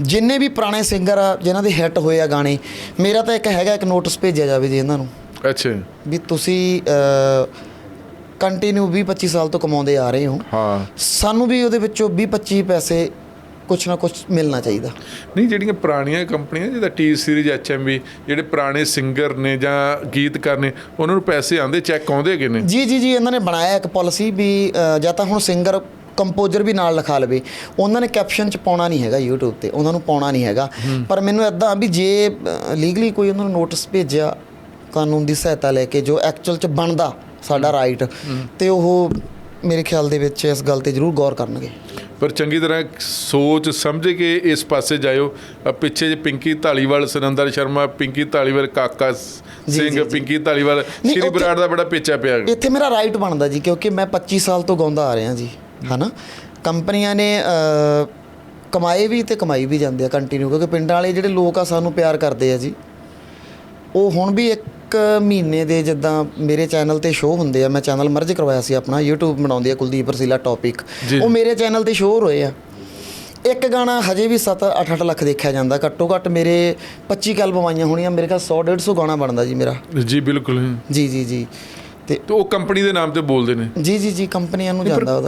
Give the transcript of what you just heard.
ਜਿੰਨੇ ਵੀ ਪੁਰਾਣੇ ਸਿੰਗਰ ਆ ਜਿਨ੍ਹਾਂ ਦੇ ਹਿੱਟ ਹੋਏ ਆ ਗਾਣੇ ਮੇਰਾ ਤਾਂ ਇੱਕ ਹੈਗਾ ਇੱਕ ਨੋਟਿਸ ਭੇਜਿਆ ਜਾਵੇ ਜੀ ਇਹਨਾਂ ਨੂੰ। ਅੱਛਾ। ਵੀ ਤੁਸੀਂ ਕੰਟੀਨਿਊ 20 25 ਸਾਲ ਤੋਂ ਕਮਾਉਂਦੇ ਆ ਰਹੇ ਹੋ। ਹਾਂ। ਸਾਨੂੰ ਵੀ ਉਹਦੇ ਵਿੱਚੋਂ 20 25 ਪੈਸੇ ਕੁਛ ਨਾ ਕੁਛ ਮਿਲਣਾ ਚਾਹੀਦਾ। ਨਹੀਂ ਜਿਹੜੀਆਂ ਪੁਰਾਣੀਆਂ ਕੰਪਨੀਆਂ ਜਿਹਦਾ ਟੀ ਸੀਰੀਜ਼ ਐਚਐਮਵੀ ਜਿਹੜੇ ਪੁਰਾਣੇ ਸਿੰਗਰ ਨੇ ਜਾਂ ਗੀਤਕਾਰ ਨੇ ਉਹਨਾਂ ਨੂੰ ਪੈਸੇ ਆਉਂਦੇ ਚੈੱਕ ਆਉਂਦੇ ਹੈਗੇ ਨੇ? ਜੀ ਜੀ ਜੀ ਇਹਨਾਂ ਨੇ ਬਣਾਇਆ ਇੱਕ ਪਾਲਿਸੀ ਵੀ ਜਾਂ ਤਾਂ ਹੁਣ ਸਿੰਗਰ ਕੰਪੋਜ਼ਰ ਵੀ ਨਾਲ ਲਿਖਾ ਲਵੇ। ਉਹਨਾਂ ਨੇ ਕੈਪਸ਼ਨ ਚ ਪਾਉਣਾ ਨਹੀਂ ਹੈਗਾ YouTube ਤੇ। ਉਹਨਾਂ ਨੂੰ ਪਾਉਣਾ ਨਹੀਂ ਹੈਗਾ। ਪਰ ਮੈਨੂੰ ਇਦਾਂ ਵੀ ਜੇ ਲੀਗਲੀ ਕੋਈ ਉਹਨਾਂ ਨੂੰ ਨੋਟਿਸ ਭੇਜਿਆ ਕਾਨੂੰਨ ਦੀ ਸਹਾਇਤਾ ਲੈ ਕੇ ਜੋ ਐਕਚੁਅਲ ਚ ਬਣਦਾ ਸਾਡਾ ਰਾਈਟ ਤੇ ਉਹ ਮੇਰੇ ਖਿਆਲ ਦੇ ਵਿੱਚ ਇਸ ਗੱਲ ਤੇ ਜ਼ਰੂਰ ਗੌਰ ਕਰਨਗੇ। ਪਰ ਚੰਗੀ ਤਰ੍ਹਾਂ ਸੋਚ ਸਮਝ ਕੇ ਇਸ ਪਾਸੇ ਜਾਇਓ। ਪਿੱਛੇ ਜੇ ਪਿੰਕੀ ਢਾਲੀਵਾਲ ਸੁਰਿੰਦਰ ਸ਼ਰਮਾ ਪਿੰਕੀ ਢਾਲੀਵਾਲ ਕਾਕਾ ਸਿੰਘ। ਪਿੰਕੀ ਢਾਲੀਵਾਲ ਨਹੀਂ, ਸ਼੍ਰੀ ਬਰਾੜ ਦਾ ਬੜਾ ਪਿੱਛਾ ਪਿਆ। ਇੱਥੇ ਮੇਰਾ ਰਾਈਟ ਬਣਦਾ ਜੀ ਕਿਉਂਕਿ ਮੈਂ 25 ਸਾਲ ਤੋਂ ਗਾਉਂਦਾ ਆ ਰਿਹਾ ਜੀ। ਹਨਾ? ਕੰਪਨੀਆਂ ਨੇ ਕਮਾਏ ਵੀ ਤੇ ਕਮਾਈ ਵੀ ਜਾਂਦੇ ਆ ਕੰਟੀਨਿਊ ਕਿਉਂਕਿ ਪਿੰਡਾਂ ਵਾਲੇ ਜਿਹੜੇ ਲੋਕ ਆ ਸਾਨੂੰ ਪਿਆਰ ਕਰਦੇ ਆ ਜੀ। ਉਹ ਹੁਣ ਵੀ ਇੱਕ ਮਹੀਨੇ ਦੇ ਜਿੱਦਾਂ ਮੇਰੇ ਚੈਨਲ ਤੇ ਸ਼ੋਅ ਹੁੰਦੇ ਆ ਮੈਂ ਚੈਨਲ ਮਰਜ ਕਰਵਾਇਆ ਸੀ ਆਪਣਾ YouTube ਬਣਾਉਂਦੀ ਆ ਕੁਲਦੀਪ ਰਸੀਲਾ ਟੌਪਿਕ। ਉਹ ਮੇਰੇ ਚੈਨਲ ਤੇ ਸ਼ੋਅ ਹੋਏ ਆ। ਇੱਕ ਗਾਣਾ ਹਜੇ ਵੀ 7 8 ਲੱਖ ਦੇਖਿਆ ਜਾਂਦਾ ਘੱਟੋ ਘੱਟ ਮੇਰੇ 25 ਕੁ ਐਲਬਮ ਆਈਆਂ ਹੋਣੀਆਂ ਮੇਰੇ ਕੋਲ 100 150 ਗਾਣਾ ਬਣਦਾ ਜੀ ਮੇਰਾ। ਜੀ ਬਿਲਕੁਲ। ਜੀ ਜੀ ਜੀ। ਤੇ ਤੇ ਉਹ ਕੰਪਨੀ ਦੇ ਨਾਮ ਤੇ ਬੋਲਦੇ ਨੇ। ਜੀ ਜੀ ਜੀ ਕੰਪਨੀਆਂ ਨੂੰ ਜਾਂਦਾ ਉਹਦਾ।